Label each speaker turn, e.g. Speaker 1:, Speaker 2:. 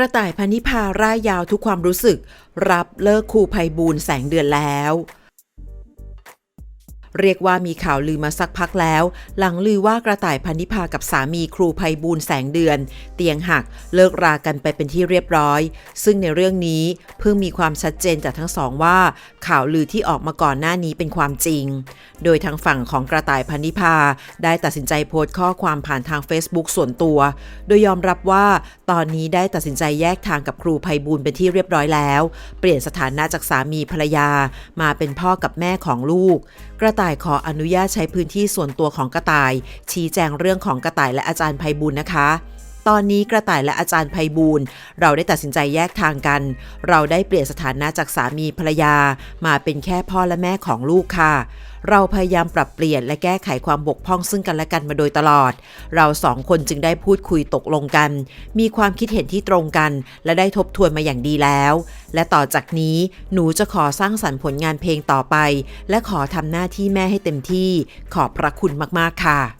Speaker 1: ระต่ายพันนิพาร่ายยาวทุกความรู้สึก รับเลิกครูภัยบูลแสงเดือนแล้ว เรียกว่ามีข่าวลือมาสักพักแล้ว หลังลือว่ากระต่ายพันนิพากับสามีครูภัยบูลแสงเดือน เตียงหักเลิกรากันไปเป็นที่เรียบร้อย ซึ่งในเรื่องนี้เพิ่งมีความชัดเจนจากทั้งสองว่า ข่าวลือที่ออกมาก่อนหน้านี้เป็นความจริง โดยทางฝั่งของกระต่ายพันนิพาได้ตัดสินใจโพสต์ข้อความผ่านทาง Facebook ส่วนตัว โดยยอมรับว่าตอนนี้ได้ตัดสินใจแยกทางกับครูภัยบูลเป็นที่เรียบร้อยแล้ว เปลี่ยนสถานะจากสามีภรรยา มาเป็นพ่อกับแม่ของลูก กระต่ายขออนุญาตใช้พื้นที่ส่วนตัวของกระต่าย ชี้แจงเรื่องของกระต่ายและอาจารย์ภัยบุญนะคะ ตอนนี้กระต่ายและอาจารย์ภัยบูลย์เราได้ตัดสินใจแยกทางกัน เราได้เปลี่ยนสถานะจากสามีภรรยา มาเป็นแค่พ่อและแม่ของลูกค่ะ เราพยายามปรับเปลี่ยนและแก้ไขความบกพร่องซึ่งกันและกันมาโดยตลอด เราสองคนจึงได้พูดคุยตกลงกัน มีความคิดเห็นที่ตรงกัน และได้ทบทวนมาอย่างดีแล้ว และต่อจากนี้หนูจะขอสร้างสรรค์ผลงานเพลงต่อไป และขอทำหน้าที่แม่ให้เต็มที่ ขอบพระคุณมากๆค่ะ